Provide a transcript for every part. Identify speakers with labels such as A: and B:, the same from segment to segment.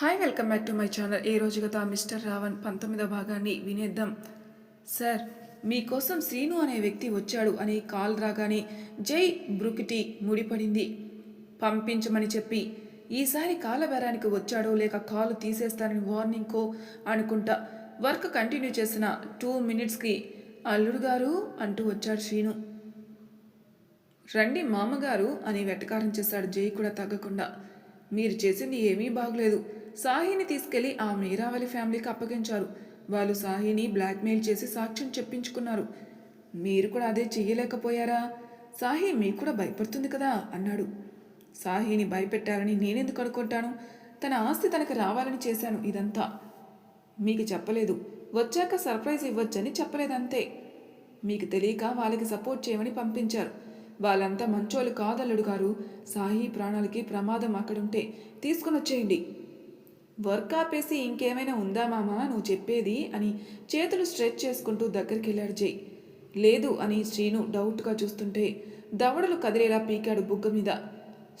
A: Hi welcome back to my channel ఈ రోజు గత మిస్టర్ రావణ్ పంతొమ్మిదో భాగాన్ని వినేద్దాం. సార్ మీకోసం శ్రీను అనే వ్యక్తి వచ్చాడు అని కాల్ రాగానే జై బ్రుకిటి ముడిపడింది. పంపించమని చెప్పి ఈసారి కాల బేరానికి వచ్చాడో లేక కాలు తీసేస్తానని వార్నింగ్కో అనుకుంటా వర్క్ కంటిన్యూ చేసిన టూ మినిట్స్కి అల్లుడు గారు అంటూ వచ్చాడు శ్రీను. రండి మామగారు అని వెటకారం చేశాడు జై కూడా తగ్గకుండా. మీరు చేసింది ఏమీ బాగలేదు. సాహిని తీసుకెళ్ళి ఆ మీరావళి ఫ్యామిలీకి అప్పగించారు. వాళ్ళు సాహిని బ్లాక్మెయిల్ చేసి సాక్ష్యం చెప్పించుకున్నారు. మీరు కూడా అదే చెయ్యలేకపోయారా? సాహి మీకు కూడా భయపడుతుంది కదా అన్నాడు. సాహిని భయపెట్టారని నేనెందుకు అనుకుంటాను? తన ఆస్తి తనకు రావాలని చేశాను ఇదంతా. మీకు చెప్పలేదు. వచ్చాక సర్ప్రైజ్ ఇవ్వచ్చని చెప్పలేదంతే. మీకు తెలియక వాళ్ళకి సపోర్ట్ చేయమని పంపించారు. వాళ్ళంతా మంచోళ్ళు కాదల్లుడు గారు. సాహి ప్రాణాలకి ప్రమాదం అక్కడుంటే తీసుకుని వచ్చేయండి వర్క్ ఆపేసి ఇంకేమైనా ఉందా మామా? నువ్వు చెప్పేది అని చేతులు స్ట్రెచ్ చేసుకుంటూ దగ్గరికి వెళ్ళాడు జై. లేదు అని శ్రీను డౌట్గా చూస్తుంటే దవడలు కదిలేలా పీకాడు బుగ్గ మీద.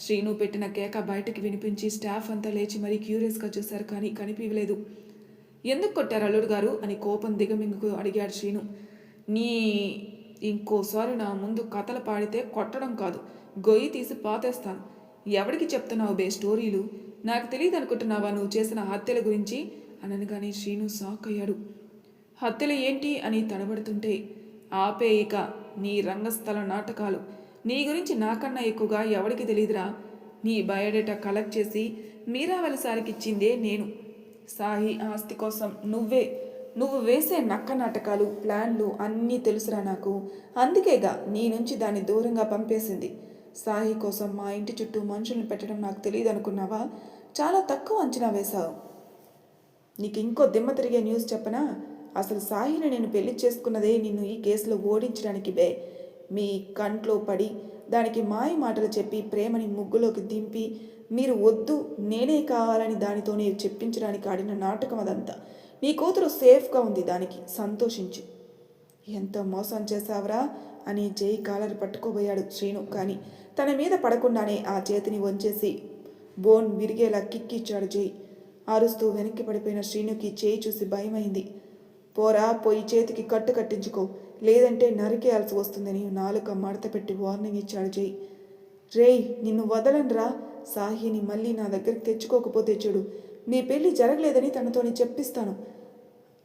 A: శ్రీను పెట్టిన కేక బయటకి వినిపించి స్టాఫ్ అంతా లేచి మరీ క్యూరియస్గా చూశారు కానీ కనిపించలేదు ఎందుకు కొట్టారు అల్లుడు గారు? అని కోపం దిగమింగుకు అడిగాడు శ్రీను. నీ ఇంకోసారి నా ముందు కథలు పాడితే కొట్టడం కాదు. గొయ్యి తీసి పాతేస్తాను. ఎవడికి చెప్తున్నావు బే స్టోరీలు? నాకు తెలియదు అనుకుంటున్నావా నువ్వు చేసిన హత్యల గురించి? అనగానే శ్రీను షాక్ అయ్యాడు హత్యలు ఏంటి అని తడబడుతుంటే ఆపేయిక నీ రంగస్థల నాటకాలు. నీ గురించి నాకన్నా ఎక్కువగా ఎవరికి తెలియదురా నీ బయోడేటా కలెక్ట్ చేసి మీరావలి సారికి ఇచ్చిందే నేను. సాయి ఆస్తి కోసం నువ్వే నువ్వు వేసే నక్క నాటకాలు ప్లాన్లు అన్నీ తెలుసురా నాకు. అందుకేగా నీ నుంచి దాన్ని దూరంగా పంపేసింది. సాహి కోసం మా ఇంటి చుట్టూ మనుషులను పెట్టడం నాకు తెలియదు అనుకున్నావా చాలా తక్కువ అంచనా వేశావు. నీకు ఇంకో దిమ్మ తిరిగే న్యూస్ చెప్పనా? అసలు సాహిని నేను పెళ్ళి చేసుకున్నదే నిన్ను ఈ కేసులో ఓడించడానికి బే. మీ కంట్లో పడి దానికి మాయ మాటలు చెప్పి ప్రేమని ముగ్గులోకి దింపి మీరు వద్దు నేనే కావాలని దానితోనే చెప్పించడానికి ఆడిన నాటకం అదంతా. నీ కూతురు సేఫ్గా ఉంది దానికి సంతోషించు. ఎంతో మోసం చేశావరా? అని జై కాలర్ పట్టుకోబోయాడు శ్రీను. కానీ తన మీద పడకుండానే ఆ చేతిని వంచేసి బోన్ విరిగేలా కిక్కిచ్చాడు జై. అరుస్తూ వెనక్కి పడిపోయిన శ్రీనుకి చేయి చూసి భయమైంది. పోరా పోయి చేతికి కట్టు కట్టించుకో. లేదంటే నరికేయాల్సి వస్తుందని నాలుక మడత పెట్టి వార్నింగ్ ఇచ్చాడు జై. రేయ్ నిన్ను వదలనరా. సాహిని మళ్ళీ నా దగ్గరికి తెచ్చుకోకపోతే చెడు. నీ పెళ్ళి జరగలేదని తనతోని చెప్పిస్తాను.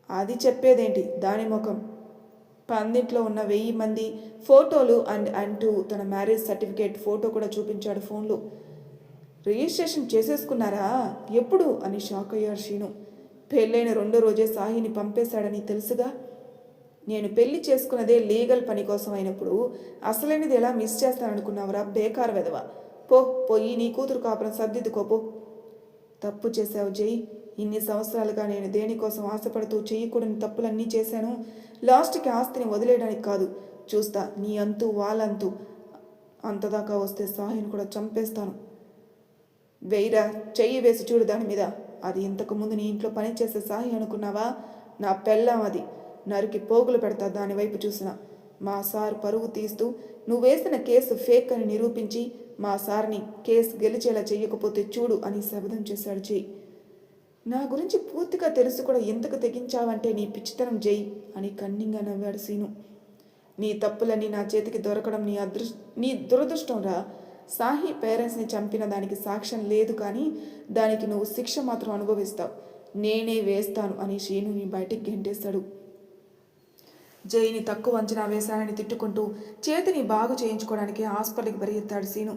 A: అది చెప్పేదేంటి? దాని ముఖం. పందింట్లో ఉన్న వెయ్యి మంది ఫోటోలు అండ్ అంటూ తన మ్యారేజ్ సర్టిఫికేట్ ఫోటో కూడా చూపించాడు ఫోన్లో. రిజిస్ట్రేషన్ చేసేసుకున్నారా? ఎప్పుడు? అని షాక్ అయ్యాడు షీను. పెళ్ళైన రెండో రోజే సాహిని పంపేశాడని తెలుసుగా? నేను పెళ్ళి చేసుకున్నదే లీగల్ పని కోసం అయినప్పుడు అసలైనది ఎలా మిస్ చేస్తాననుకున్నావురా? బేకార్ వెదవ పో పోయి నీ కూతురు కాపురం సర్దిద్దుకోపో తప్పు చేశావు జై. ఇన్ని సంవత్సరాలుగా నేను దేనికోసం ఆశపడుతూ చేయకూడని తప్పులన్నీ చేశాను లాస్ట్కి ఆస్తిని వదిలేయడానికి కాదు. చూస్తా నీ అంతు వాళ్ళంతు. అంతదాకా వస్తే సాహిని కూడా చంపేస్తాను. వెయ్యిరా చెయ్యి వేసి చూడు దాని మీద. అది ఇంతకుముందు నీ ఇంట్లో పని చేసే సాహి అనుకున్నావా? నా పెళ్ళాం అది. నరికి పోగులు పెడతా దాని వైపు చూసిన. మా సార్ పరువు తీస్తూ నువ్వు వేసిన కేసు ఫేక్ అని నిరూపించి మా సార్ని కేసు గెలిచేలా చెయ్యకపోతే చూడు అని శబదం చేశాడు చెయ్యి. నా గురించి పూర్తిగా తెలుసు కూడా ఎందుకు తెగించావంటే నీ పిచ్చితనం జై అని కన్నింగా నవ్వాడు సీను. నీ తప్పులన్నీ నా చేతికి దొరకడం నీ అదృష్ నీ దురదృష్టం రా. సాహి పేరెంట్స్ని చంపిన దానికి సాక్ష్యం లేదు కానీ దానికి నువ్వు శిక్ష మాత్రం అనుభవిస్తావు. నేనే వేస్తాను అని శ్రీనుని బయటికి గెంటేస్తాడు. జైని తక్కువ అంచనా వేశానని తిట్టుకుంటూ చేతిని బాగు చేయించుకోవడానికి హాస్పిటల్కి పరిగెత్తాడు సీను.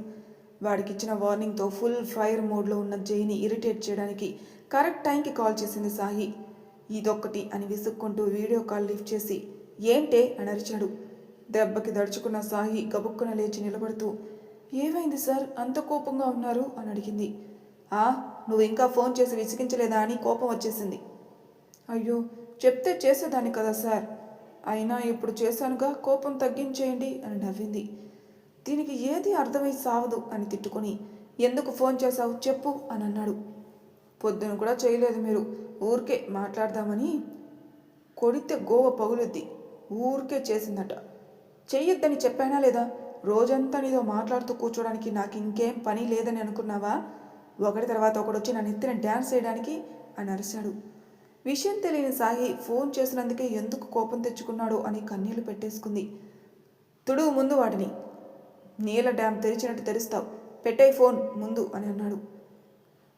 A: వాడికిచ్చిన వార్నింగ్తో ఫుల్ ఫైర్ మోడ్లో ఉన్న జైని ఇరిటేట్ చేయడానికి కరెక్ట్ టైంకి కాల్ చేసింది సాహి ఇదొక్కటి అని విసుక్కుంటూ వీడియో కాల్ లిఫ్ట్ చేసి ఏంటే? అని అరిచాడు. దెబ్బకి దడుచుకున్న సాహి గబుక్కున లేచి నిలబడుతూ ఏమైంది సార్? అంత కోపంగా ఉన్నారు? అని అడిగింది. ఆ నువ్వు ఇంకా ఫోన్ చేసి విసిగించలేదా? అని కోపం వచ్చేసింది. అయ్యో చెప్తే చేసేదాన్ని కదా సార్. అయినా ఇప్పుడు చేశానుగా కోపం తగ్గించేయండి అని నవ్వింది. దీనికి ఏది అర్థమై సావదు అని తిట్టుకొని ఎందుకు ఫోన్ చేశావు? చెప్పు అని అన్నాడు. పొద్దున కూడా చేయలేదు మీరు. ఊరికే మాట్లాడదామని కొడితే గోవ పగులుద్ది. ఊరికే చేసిందట. చెయ్యొద్దని చెప్పానా లేదా? రోజంతా నీతో మాట్లాడుతూ కూర్చోడానికి నాకు ఇంకేం పని లేదని అనుకున్నావా? ఒకటి తర్వాత ఒకడు వచ్చి నా నెత్తిన డ్యాన్స్ చేయడానికి అని అరిశాడు. విషయం తెలియని సాయి ఫోన్ చేసినందుకే ఎందుకు కోపం తెచ్చుకున్నాడో అని కన్నీళ్ళు పెట్టేసుకుంది. తుడువు ముందు వాటిని. నీళ్ళ డ్యామ్ తెరిచినట్టు తెరుస్తావు. పెట్టే ఫోన్ ముందు అని అన్నాడు.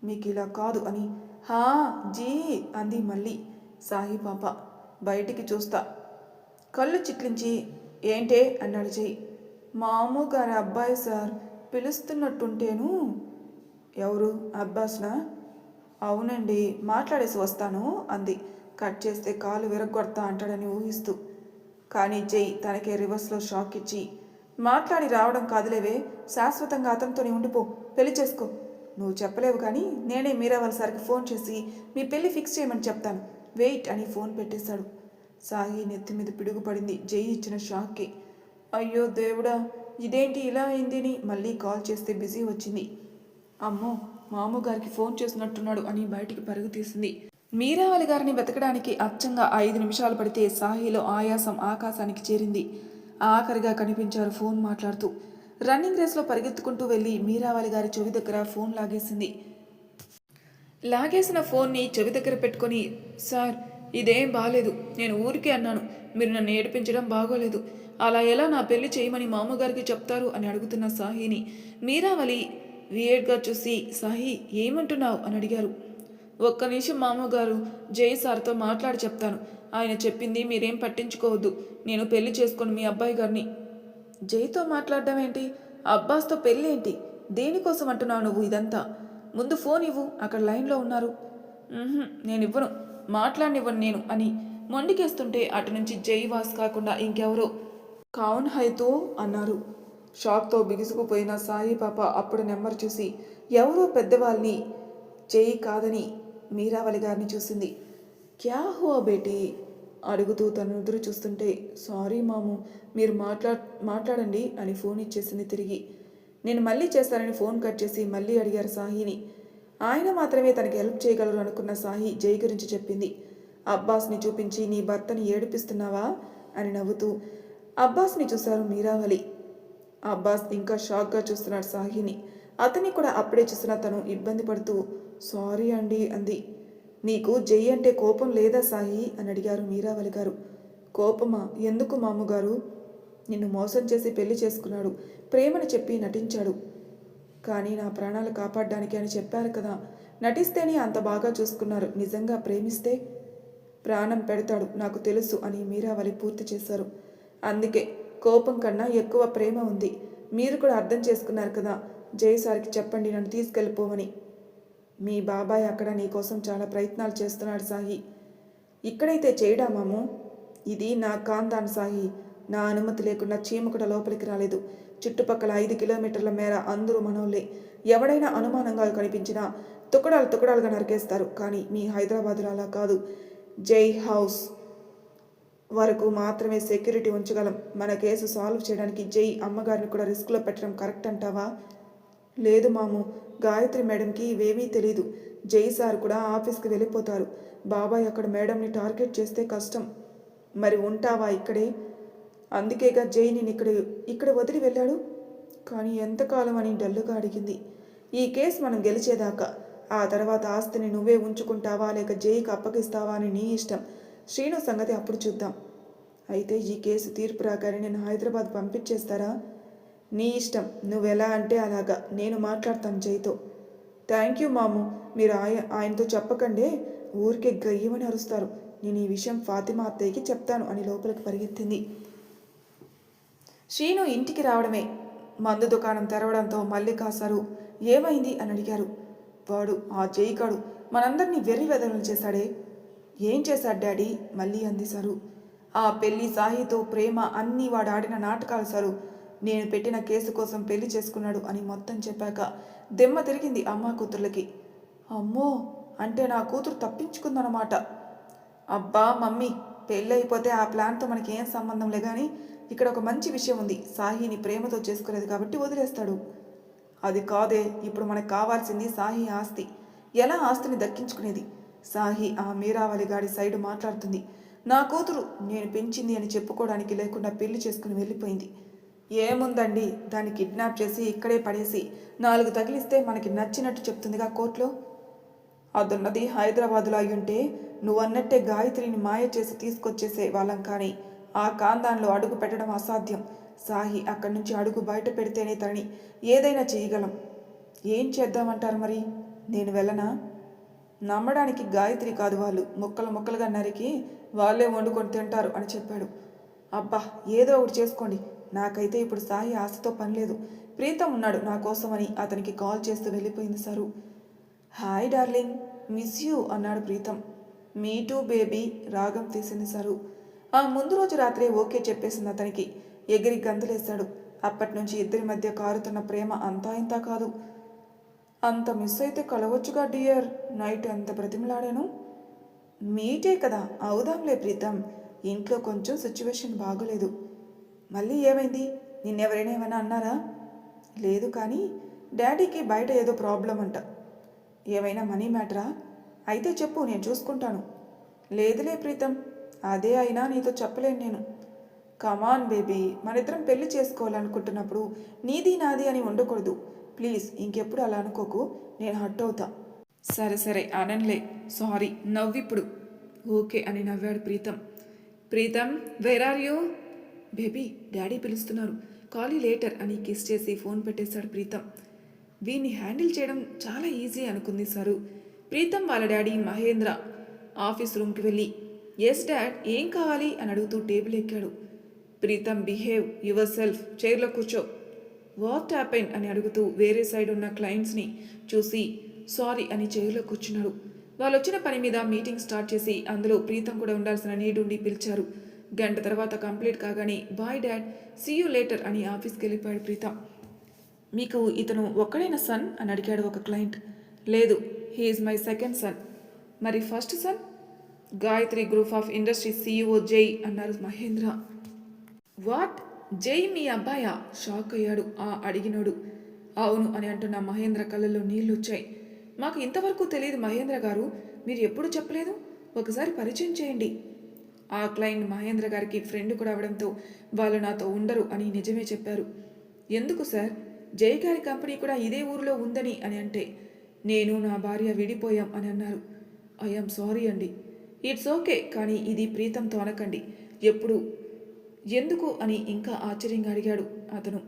A: మీకు ఇలా కాదు అని. హా జీ అంది మళ్ళీ. సాయి బయటికి చూస్తా. కళ్ళు చిట్లించి ఏంటే? అన్నాడు జై. మాము గారి అబ్బాయి సార్ పిలుస్తున్నట్టుంటేను. ఎవరు? అబ్బాస్నా? అవునండి మాట్లాడేసి వస్తాను అంది. కట్ చేస్తే కాలు విరగొడతా అంటాడని ఊహిస్తూ. కానీ జై తనకే రివర్స్లో షాక్ ఇచ్చి. మాట్లాడి రావడం కాదులేవే శాశ్వతంగా అతనితోనే ఉండిపో పెళ్ళి చేసుకో. నువ్వు చెప్పలేవు కానీ నేనే మీరావాళ్ళ సార్కి ఫోన్ చేసి మీ పెళ్ళి ఫిక్స్ చేయమని చెప్తాను. వెయిట్ అని ఫోన్ పెట్టేశాడు. సాయి నెత్తి మీద పిడుగుపడింది. జై ఇచ్చిన షాక్కి. అయ్యో దేవుడా ఇదేంటి ఇలా అయిందని మళ్ళీ కాల్ చేస్తే బిజీ వచ్చింది. అమ్మో మామగారికి ఫోన్ చేసినట్టున్నాడు అని బయటికి పరుగు తీసింది. మీరావళి గారిని వెతకడానికి అచ్చంగా ఐదు నిమిషాలు పడితే సాహిలో ఆయాసం ఆకాశానికి చేరింది. ఆఖరిగా కనిపించారు ఫోన్ మాట్లాడుతూ రన్నింగ్ రేస్లో పరిగెత్తుకుంటూ వెళ్ళి మీరావాలి గారి చెవి దగ్గర ఫోన్ లాగేసింది. లాగేసిన ఫోన్ని చెవి దగ్గర పెట్టుకొని సార్ ఇదేం బాగాలేదు నేను ఊరికే అన్నాను మీరు నన్ను ఏడిపించడం బాగోలేదు. అలా ఎలా నా పెళ్ళి చేయమని మామగారికి చెప్తారు? అని అడుగుతున్న సాహిని. మీరావలి వియేడ్గా చూసి సాహి ఏమంటున్నావు? అని అడిగారు. ఒక్క నిమిషం మామగారు జై సార్తో మాట్లాడి చెప్తాను. ఆయన చెప్పింది మీరేం పట్టించుకోవద్దు. నేను పెళ్ళి చేసుకొని మీ అబ్బాయి గారిని జైతో మాట్లాడడం ఏంటి? అబ్బాస్తో పెళ్ళి ఏంటి దేనికోసం అంటున్నావు నువ్వు ఇదంతా? ముందు ఫోన్ ఇవ్వు అక్కడ లైన్లో ఉన్నారు. నేను ఇవ్వను మాట్లాడనివ్వను నేను అని మొండికేస్తుంటే అటు నుంచి జై వాస్ కాకుండా ఇంకెవరో? కౌన్ హైతో అన్నారు. షాక్తో బిగుసుకుపోయిన సాయి పాప అప్పుడు నెంబర్ చూసి ఎవరో పెద్దవాళ్ళని? జై కాదని మీరావళి గారిని చూసింది. క్యా హువా బేటీ? అడుగుతూ తను ఎదురు చూస్తుంటే సారీ మాము మీరు మాట్లా మాట్లాడండి అని ఫోన్ ఇచ్చేసింది తిరిగి. నేను మళ్ళీ చేస్తానని ఫోన్ కట్ చేసి మళ్ళీ అడిగారు సాహిని. ఆయన మాత్రమే తనకి హెల్ప్ చేయగలరు అనుకున్న సాహి జై గురించి చెప్పింది. అబ్బాస్ని చూపించి నీ భర్తని ఏడిపిస్తున్నావా? అని నవ్వుతూ అబ్బాస్ని చూశారు మీరావలి అబ్బాస్ ఇంకా షాక్గా చూస్తున్నాడు సాహిని. అతన్ని కూడా అప్పుడే చూసిన తను ఇబ్బంది పడుతూ సారీ అండి అంది. నీకు జై అంటే కోపం లేదా సాయి? అని అడిగారు మీరావళి గారు. కోపమా? ఎందుకు మామగారు? నిన్ను మోసం చేసి పెళ్ళి చేసుకున్నాడు. ప్రేమని చెప్పి నటించాడు. కానీ నా ప్రాణాలు కాపాడడానికి అని చెప్పారు కదా. నటిస్తేనే అంత బాగా చూసుకున్నారు. నిజంగా ప్రేమిస్తే? ప్రాణం పెడతాడు నాకు తెలుసు అని మీరావళి పూర్తి చేశారు. అందుకే కోపం కన్నా ఎక్కువ ప్రేమ ఉంది. మీరు కూడా అర్థం చేసుకున్నారు కదా. జయసారికి చెప్పండి నన్ను తీసుకెళ్ళిపోమని. మీ బాబాయ్ అక్కడ నీకోసం చాలా ప్రయత్నాలు చేస్తున్నాడు సాహి. ఇక్కడైతే చేయడా మాము? ఇది నా కాందాన్ సాహి. నా అనుమతి లేకుండా చీమ కూడా లోపలికి రాలేదు. చుట్టుపక్కల ఐదు కిలోమీటర్ల మేర అందరూ మనోళ్ళే. ఎవడైనా అనుమానంగా కనిపించినా తుకడాలు తుకడాలుగా నరికేస్తారు. కానీ మీ హైదరాబాదులో అలా కాదు. జై హౌస్ వరకు మాత్రమే సెక్యూరిటీ ఉంచగలం. మన కేసు సాల్వ్ చేయడానికి జై అమ్మగారిని కూడా రిస్క్లో పెట్టడం కరెక్ట్ అంటావా? లేదు మాము గాయత్రి మేడంకి ఇవేమీ తెలీదు. జై సార్ కూడా ఆఫీస్కి వెళ్ళిపోతారు. బాబాయ్ అక్కడ మేడంని టార్గెట్ చేస్తే కష్టం. మరి ఉంటావా ఇక్కడే? అందుకేగా జై నేను ఇక్కడ ఇక్కడ వదిలి వెళ్ళాడు? కానీ ఎంతకాలం అని డల్లుగా అడిగింది. ఈ కేసు మనం గెలిచేదాకా. ఆ తర్వాత ఆస్తిని నువ్వే ఉంచుకుంటావా లేక జైకి అప్పగిస్తావా అని నీ ఇష్టం. శ్రీను సంగతి అప్పుడు చూద్దాం. అయితే ఈ కేసు తీర్పు రాగానే నేను హైదరాబాద్ పంపించేస్తారా? నీ ఇష్టం. నువ్వెలా అంటే అలాగా. నేను మాట్లాడతాను జైతో. థ్యాంక్ యూ మాము. మీరు ఆయ ఆయనతో చెప్పకండే. ఊరికే గయ్యమని అరుస్తారు. నేను ఈ విషయం ఫాతిమా అత్తయ్యకి చెప్తాను అని లోపలికి పరిగెత్తింది. శ్రీను ఇంటికి రావడమే. మందు దుకాణం తెరవడంతో మళ్ళీ కాసారు ఏమైంది అని అడిగారు. వాడు ఆ జైకాడు మనందరినీ వెర్రి వెదలను చేశాడే. ఏం చేశాడు డాడీ? మళ్ళీ అంది సరు. ఆ పెళ్ళి సాహితో ప్రేమ అన్నీ వాడు ఆడిన నాటకాలు సరు. నేను పెట్టిన కేసు కోసం పెళ్ళి చేసుకున్నాడు అని మొత్తం చెప్పాక దెమ్మ తిరిగింది అమ్మ కూతుర్లకి. అమ్మో! అంటే నా కూతురు తప్పించుకుందనమాట అబ్బా మమ్మీ! పెళ్ళి అయిపోతే ఆ ప్లాన్తో మనకి ఏం సంబంధం లే కానీ ఇక్కడ ఒక మంచి విషయం ఉంది. సాహిని ప్రేమతో చేసుకోలేదు కాబట్టి వదిలేస్తాడు. అది కాదే ఇప్పుడు మనకు కావాల్సింది సాహి ఆస్తి. ఎలా ఆస్తిని దక్కించుకునేది? సాహి ఆ మీరావళి గాడి సైడ్ మాట్లాడుతుంది. నా కూతురు నేను పెంచింది అని చెప్పుకోవడానికి లేకుండా పెళ్ళి చేసుకుని వెళ్ళిపోయింది. ఏముందండి? దాన్ని కిడ్నాప్ చేసి ఇక్కడే పడేసి నాలుగు తగిలిస్తే మనకి నచ్చినట్టు చెప్తుందిగా కోర్టులో. అదున్నది హైదరాబాదులో అయ్యుంటే నువ్వన్నట్టే గాయత్రిని మాయ చేసి తీసుకొచ్చేసే వాళ్ళం కానీ ఆ కాందాన్లో అడుగు పెట్టడం అసాధ్యం. సాహి అక్కడి నుంచి అడుగు బయట పెడితేనే తనని ఏదైనా చేయగలం. ఏం చేద్దామంటారు మరి? నేను వెళ్ళనా? నమ్మడానికి గాయత్రి కాదు వాళ్ళు. ముక్కలు ముక్కలుగా నరికి వాళ్ళే వండుకొని తింటారు అని చెప్పాడు. అబ్బా ఏదో ఒకటి చేసుకోండి. నాకైతే ఇప్పుడు సాయి ఆశతో పని లేదు. ప్రీతం ఉన్నాడు నా కోసమని అతనికి కాల్ చేస్తూ వెళ్ళిపోయింది సరు. హాయ్ డార్లింగ్ మిస్ యూ అన్నాడు ప్రీతం. మీ టూ బేబీ రాగం తీసింది సరు. ఆ ముందు రోజు రాత్రే ఓకే చెప్పేసింది అతనికి. ఎగిరి గంతులేశాడు. అప్పటి నుంచి ఇద్దరి మధ్య కారుతున్న ప్రేమ అంతా ఇంత కాదు. అంత మిస్ అయితే కలవచ్చుగా డియర్. నైట్ అంత బ్రతిమలాడాను? మీటే కదా. అవుదాంలే ప్రీతం. ఇంట్లో కొంచెం సిచ్యువేషన్ బాగోలేదు. మళ్ళీ ఏమైంది? నిన్నెవరైనా ఏమైనా అన్నారా? లేదు కానీ డాడీకి బయట ఏదో ప్రాబ్లం అంట. ఏమైనా మనీ మ్యాటరా? అయితే చెప్పు నేను చూసుకుంటాను. లేదులే ప్రీతం అదే అయినా నీతో చెప్పలేను నేను. కమాన్ బేబీ మనిద్దరం పెళ్ళి చేసుకోవాలనుకుంటున్నప్పుడు నీది నాది అని ఉండకూడదు. ప్లీజ్ ఇంకెప్పుడు అలా అనుకోకు. నేను హట్ అవుతా. సరే సరే అనన్లే. సారీ నవ్విప్పుడు. ఓకే అని నవ్వాడు Preetham. Preetham where are you baby daddy పిలుస్తున్నారు. కాలీ లేటర్ అని కిస్ చేసి ఫోన్ పెట్టేశాడు ప్రీతం. వీన్ని హ్యాండిల్ చేయడం చాలా ఈజీ అనుకుంది సరు. ప్రీతం వాళ్ళ డాడీ మహేంద్ర ఆఫీస్ రూమ్కి వెళ్ళి ఎస్ డాడ్ ఏం కావాలి? అని అడుగుతూ టేబుల్ ఎక్కాడు. ప్రీతం బిహేవ్ యువర్ సెల్ఫ్ చైర్లో కూర్చో. వాట్ హ్యాపెన్ అని అడుగుతూ వేరే సైడ్ ఉన్న క్లయింట్స్ని చూసి సారీ అని చైర్లో కూర్చున్నాడు. వాళ్ళు వచ్చిన పని మీద మీటింగ్ స్టార్ట్ చేసి అందులో ప్రీతం కూడా ఉండాల్సిన నీడుండి పిలిచారు. గంట తర్వాత కంప్లీట్ కాగానే bye dad see you later అని ఆఫీస్కి వెళ్ళిపోయాడు ప్రీతం. మీకు ఇతను ఒక్కడైన సన్? అని అడిగాడు ఒక క్లయింట్. లేదు హీఈస్ మై సెకండ్ సన్. మరి first son? Gayatri group of industry CEO Jai అన్నారు మహేంద్ర. వాట్? జై మీ అబ్బాయా? షాక్ అయ్యాడు ఆ అడిగినోడు. అవును అని అంటున్న మహేంద్ర కళ్ళల్లో నీళ్ళు వచ్చాయి. మాకు ఇంతవరకు తెలియదు మహేంద్ర గారు మీరు ఎప్పుడు చెప్పలేదు? ఒకసారి పరిచయం చేయండి. ఆ క్లయింట్ మహేంద్ర గారికి ఫ్రెండ్ కూడా అవడంతో వాళ్ళు నాతో ఉండరు అని నిజమే చెప్పారు. ఎందుకు సార్? జై గారి కంపెనీ కూడా ఇదే ఊరిలో ఉందని అని అంటే నేను నా భార్య విడిపోయాం అని అన్నారు. ఐఎమ్ సారీ అండి. ఇట్స్ ఓకే కానీ ఇది ప్రీతంతో అనకండి. ఎప్పుడు? ఎందుకు? అని ఇంకా ఆశ్చర్యంగా అడిగాడు అతను.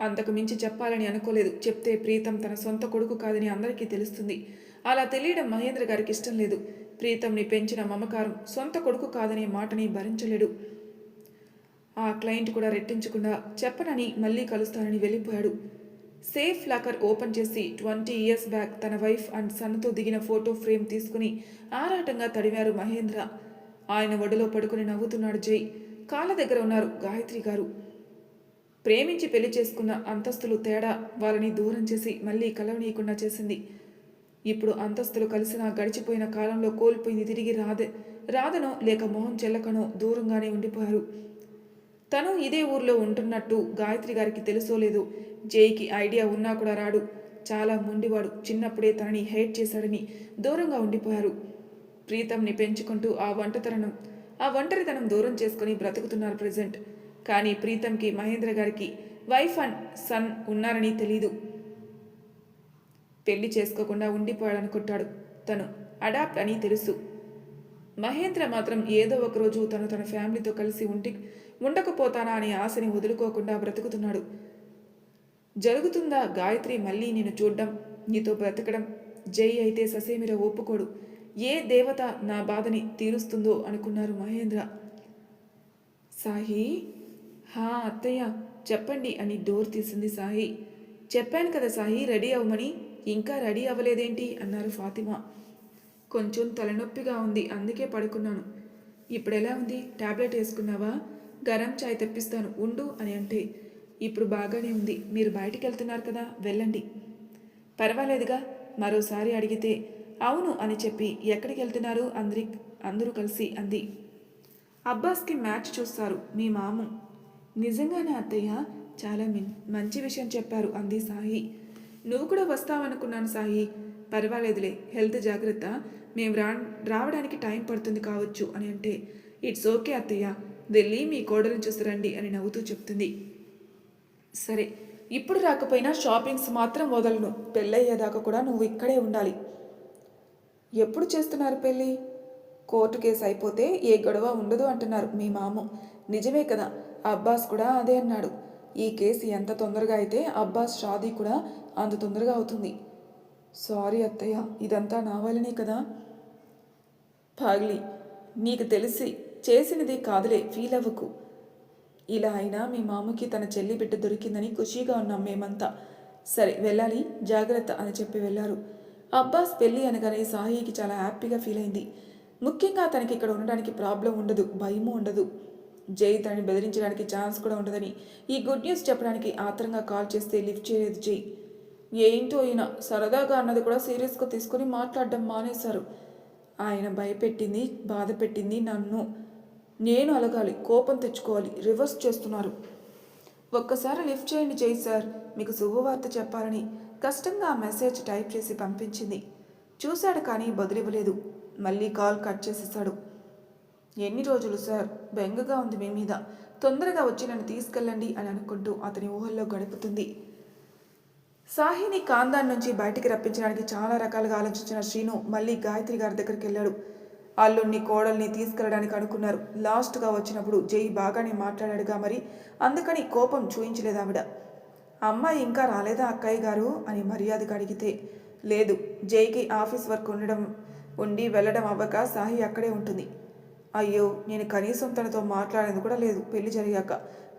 A: అంతకు మించి చెప్పాలని అనుకోలేదు. చెప్తే ప్రీతం తన సొంత కొడుకు కాదని అందరికీ తెలుస్తుంది. అలా తెలియడం మహేంద్ర గారికి ఇష్టం లేదు. ప్రీతంని పెంచిన మమకారం సొంత కొడుకు కాదనే మాటని భరించలేడు. ఆ క్లయింట్ కూడా రెట్టించకుండా చెప్పనని మళ్ళీ కలుస్తానని వెళ్ళిపోయాడు. సేఫ్ లాకర్ ఓపెన్ చేసి ట్వంటీ ఇయర్స్ బ్యాక్ తన వైఫ్ అండ్ సన్తో దిగిన ఫోటో ఫ్రేమ్ తీసుకుని ఆరాటంగా తడివారు మహేంద్ర. ఆయన ఒడిలో పడుకుని నవ్వుతున్నాడు జై. కాళ్ళ దగ్గర ఉన్నారు గాయత్రి గారు. ప్రేమించి పెళ్ళి చేసుకున్న అంతస్తులు తేడా వాళ్ళని దూరం చేసి మళ్ళీ కలవనీయకుండా చేసింది. ఇప్పుడు అంతస్తులు కలిసిన గడిచిపోయిన కాలంలో కోల్పోయింది తిరిగి రాదే రాదనో లేక మొహం చెల్లకనో దూరంగానే ఉండిపోయారు. తను ఇదే ఊర్లో ఉంటున్నట్టు గాయత్రి గారికి తెలుసో లేదు జైకి ఐడియా ఉన్నా కూడా రాడు. చాలా మొండివాడు. చిన్నప్పుడే తనని హేట్ చేశాడని దూరంగా ఉండిపోయారు. ప్రీతంని పెంచుకుంటూ ఆ వంటతనం ఆ ఒంటరితనం దూరం చేసుకుని బ్రతుకుతున్నారు ప్రజెంట్. కానీ ప్రీతంకి మహేంద్ర గారికి వైఫ్ అండ్ సన్ ఉన్నారని తెలీదు. పెళ్ళి చేసుకోకుండా ఉండిపోయాడనుకుంటాడు. తను అడాప్ట్ అని తెలుసు. మహేంద్ర మాత్రం ఏదో ఒక రోజు తను తన ఫ్యామిలీతో కలిసి ఉంటి ఉండకపోతానా అనే ఆశని వదులుకోకుండా బ్రతుకుతున్నాడు. జరుగుతుందా గాయత్రి మళ్ళీ నేను చూడ్డం నీతో బ్రతకడం? జై అయితే ససేమిర ఒప్పుకోడు. ఏ దేవత నా బాధని తీరుస్తుందో అనుకున్నారు మహేంద్ర. సాయి? హా అత్తయ్య చెప్పండి అని డోర్ తీసింది సాయి. చెప్పాను కదా సాయి రెడీ అవ్వమని? ఇంకా రెడీ అవ్వలేదేంటి? అన్నారు ఫాతిమా. కొంచెం తలనొప్పిగా ఉంది అందుకే పడుకున్నాను. ఇప్పుడు ఎలా ఉంది? టాబ్లెట్ వేసుకున్నావా? గరం చాయ్ తెప్పిస్తాను ఉండు అని అంటే. ఇప్పుడు బాగానే ఉంది మీరు బయటికి వెళ్తున్నారు కదా వెళ్ళండి. పర్వాలేదుగా మరోసారి అడిగితే. అవును అని చెప్పి ఎక్కడికి వెళ్తున్నారు అందరి అందరూ కలిసి అంది. అబ్బాస్కి మ్యాచ్ చూస్తారు మీ మాము. నిజంగానే అత్తయ్య? చాలా మంచి విషయం చెప్పారు అంది సాయి. నువ్వు కూడా వస్తావనుకున్నాను సాయి. పర్వాలేదులే హెల్త్ జాగ్రత్త. మేము రా రావడానికి టైం పడుతుంది కావచ్చు అని అంటే ఇట్స్ ఓకే అత్తయ్య వెళ్ళి మీ కోడలను చూసి రండి అని నవ్వుతూ చెప్తుంది. సరే ఇప్పుడు రాకపోయినా షాపింగ్స్ మాత్రం వదలను. పెళ్ళయ్యేదాకా కూడా నువ్వు ఇక్కడే ఉండాలి. ఎప్పుడు చేస్తున్నారు పెళ్ళి? కోర్టు కేసు అయిపోతే ఏ గొడవ ఉండదు అంటున్నారు మీ మామ. నిజమే కదా అబ్బాస్ కూడా అదే అన్నాడు. ఈ కేసు ఎంత తొందరగా అయితే అబ్బాస్ షాదీ కూడా అంత తొందరగా అవుతుంది. సారీ అత్తయ్య ఇదంతా నా వల్లనే కదా? పాగ్లి నీకు తెలిసి చేసినది కాదులే ఫీల్ అవ్వకు. ఇలా అయినా మీ మామకి తన చెల్లి బిడ్డ దొరికిందని ఖుషీగా ఉన్నాం మేమంతా. సరే వెళ్ళాలి జాగ్రత్త అని చెప్పి వెళ్ళారు. అబ్బాస్ పెళ్ళి అనగానే సాహికి చాలా హ్యాపీగా ఫీల్ అయింది. ముఖ్యంగా తనకి ఇక్కడ ఉండడానికి ప్రాబ్లం ఉండదు భయము ఉండదు. జై తనని బెదిరించడానికి ఛాన్స్ కూడా ఉండదని ఈ గుడ్ న్యూస్ చెప్పడానికి ఆత్రంగా కాల్ చేస్తే లిఫ్ట్ చేయలేదు జై ఏంటో ఈయన సరదాగా అన్నది కూడా సీరియస్గా తీసుకొని మాట్లాడడం మానేశారు. ఆయన భయపెట్టింది బాధ పెట్టింది నన్ను. నేను అలగాలి కోపం తెచ్చుకోవాలి రివర్స్ చేస్తున్నారు. ఒక్కసారి లిఫ్ట్ చేయండి జై సార్ మీకు శుభవార్త చెప్పాలని కష్టంగా ఆ మెసేజ్ టైప్ చేసి పంపించింది. చూశాడు కానీ బదులివ్వలేదు. మళ్ళీ కాల్ కట్ చేసేసాడు ఎన్ని రోజులు సార్? బెంగగా ఉంది మీ మీద. తొందరగా వచ్చి నన్ను తీసుకెళ్ళండి అని అనుకుంటూ అతని ఊహల్లో గడుపుతుంది. సాహిని కాందాన్ నుంచి బయటికి రప్పించడానికి చాలా రకాలుగా ఆలోచించిన శ్రీను మళ్ళీ గాయత్రి గారి దగ్గరికి వెళ్ళాడు. అల్లుణ్ణి కోడల్ని తీసుకెళ్ళడానికి అనుకున్నారు. లాస్ట్గా వచ్చినప్పుడు జై బాగానే మాట్లాడాడుగా మరి. అందుకని కోపం చూయించలేదు ఆవిడ. అమ్మాయి ఇంకా రాలేదా అక్కయ్య గారు? అని మర్యాదగా అడిగితే. లేదు జైకి ఆఫీస్ వర్క్ ఉండడం ఉండి వెళ్ళడం అవ్వక సాహి అక్కడే ఉంటుంది. అయ్యో నేను కనీసం తనతో మాట్లాడేది కూడా లేదు. పెళ్ళి జరిగాక.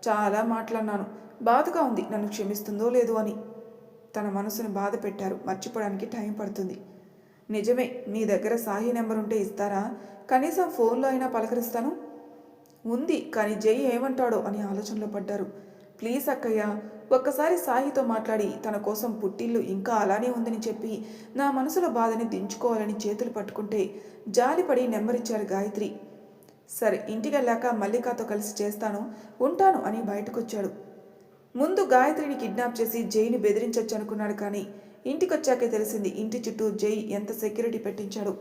A: చాలా మాట్లాడినాను. బాధగా ఉంది. నన్ను క్షమిస్తుందో లేదో అని. తన మనసును బాధ పెట్టారు. మర్చిపోవడానికి టైం పడుతుంది. నిజమే మీ దగ్గర సాహి నెంబర్ ఉంటే ఇస్తారా? కనీసం ఫోన్లో అయినా పలకరిస్తాను? ఉంది కానీ జై ఏమంటాడో అని ఆలోచనలో పడ్డారు. ప్లీజ్ అక్కయ్య ఒక్కసారి సాహితో మాట్లాడి తన కోసం పుట్టిల్లు ఇంకా అలానే ఉందని చెప్పి నా మనసులో బాధని దించుకోవాలని చేతులు పట్టుకుంటే జాలిపడి నెంబర్ ఇచ్చారు గాయత్రి. సరే ఇంటికి వెళ్ళాక మల్లికాతో కలిసి చేస్తాను ఉంటాను అని బయటకొచ్చాడు. ముందు గాయత్రిని కిడ్నాప్ చేసి జైని బెదిరించొచ్చు అనుకున్నాడు కానీ ఇంటికొచ్చాకే తెలిసింది ఇంటి చుట్టూ జై ఎంత సెక్యూరిటీ పెట్టించాడు.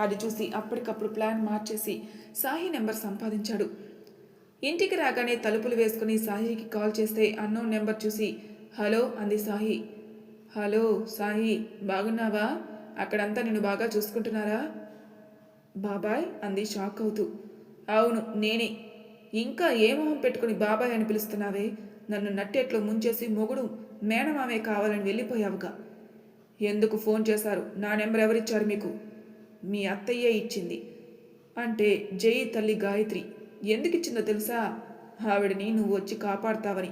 A: అది చూసి అప్పటికప్పుడు ప్లాన్ మార్చేసి సాహి నెంబర్ సంపాదించాడు. ఇంటికి రాగానే తలుపులు వేసుకుని సాహికి కాల్ చేస్తే అన్నో నెంబర్ చూసి హలో అంది సాహి హలో సాహి బాగున్నావా? అక్కడంతా నిన్ను బాగా చూసుకుంటున్నారా? బాబాయ్ అంది షాక్ అవుతూ. అవును నేనే. ఇంకా ఏ మొహం పెట్టుకుని బాబాయ్ అని పిలుస్తున్నావే? నన్ను నట్టేట్లో ముంచేసి మొగుడు మేనమామే కావాలని వెళ్ళిపోయావుగా. ఎందుకు ఫోన్ చేశారు? నా నెంబర్ ఎవరిచ్చారు మీకు? మీ అత్తయ్యే ఇచ్చింది. అంటే జై తల్లి గాయత్రి. ఎందుకు ఇచ్చిందో తెలుసా? ఆవిడని నువ్వు వచ్చి కాపాడుతావని.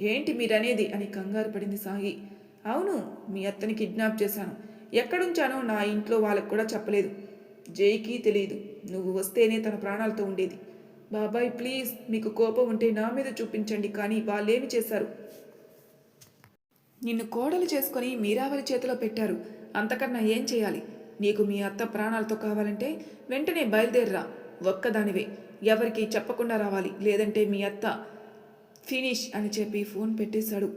A: ఏంటి మీరనేది? అని కంగారు పడింది సాగి అవును మీ అత్తని కిడ్నాప్ చేశాను. ఎక్కడుంచానో నా ఇంట్లో వాళ్ళకు కూడా చెప్పలేదు. జైకి తెలియదు నువ్వు వస్తేనే తన ప్రాణాలతో ఉండేది. బాబాయ్ ప్లీజ్ మీకు కోపం ఉంటే నా మీద చూపించండి కానీ వాళ్ళేమి చేశారు? నిన్ను కోడలు చేసుకొని మీరావరి చేతిలో పెట్టారు. అంతకన్నా ఏం చేయాలి? నీకు మీ అత్త ప్రాణాలతో కావాలంటే వెంటనే బయలుదేరరా. ఒక్కదానివే. ఎవరికి చెప్పకుండా రావాలి. లేదంటే మీ అత్త ఫినిష్ అని చెప్పి ఫోన్ పెట్టేశాడు.